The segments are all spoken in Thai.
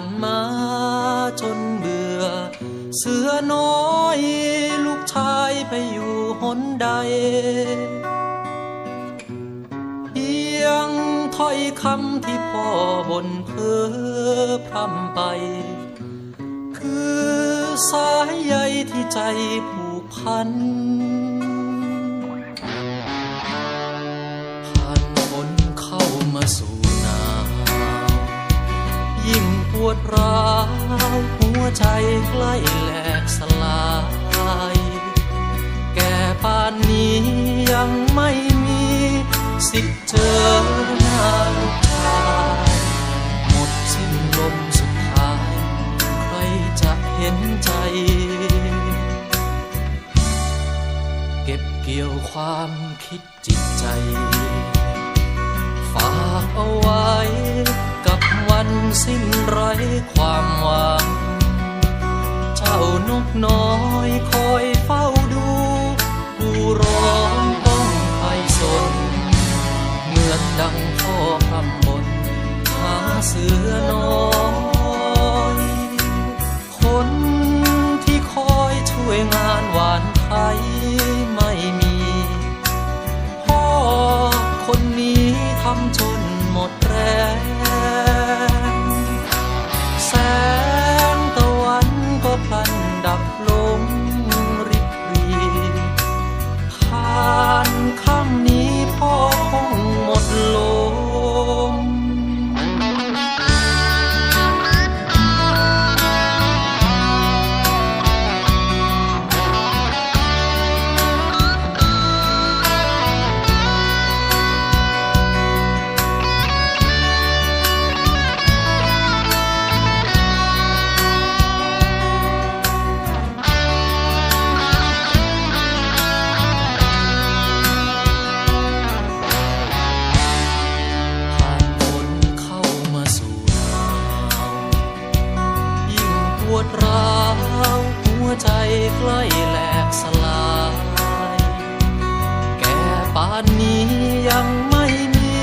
านมาจนเบื่อ เสือน้อยลูกชายไปอยู่หนใดเพียงถ้อยคำที่พ่อบนเพ้อพร่ำไป คือสายใยที่ใจผูกพัน วดร้าวหัวใจใกล้แหลกสลาย แก่ป่านนี้ยังไม่มีสิทธิ์เจอหน้าลูกชายหมดสิ้นลมสุดท้าย ใครจะเห็นใจ เก็บเกี่ยวความคิดจิตใจ ฝากเอาไว้กั วันสิ้นไร้ความหวัง เจ้านกน้อยคอยเฝ้าดูผู้ร้องต้องไปสน เมื่อดังพ่อคำบนหาเสือน้อยคนที่คอยช่วยงานหวานไทย ใกล้แหลกสลาย แก่ป่านนี้ยังไม่มี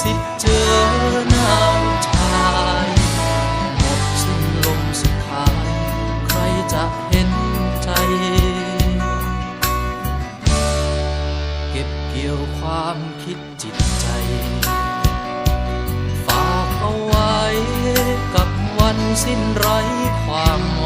สิทธิ์เจอหน้าลูกชายหมดสิ้นลมสุดท้าย ใครจะเห็นใจ เก็บเกี่ยวความคิดจิตใจ ฝากเอาไว้กับวันสิ้นไร้ความหวัง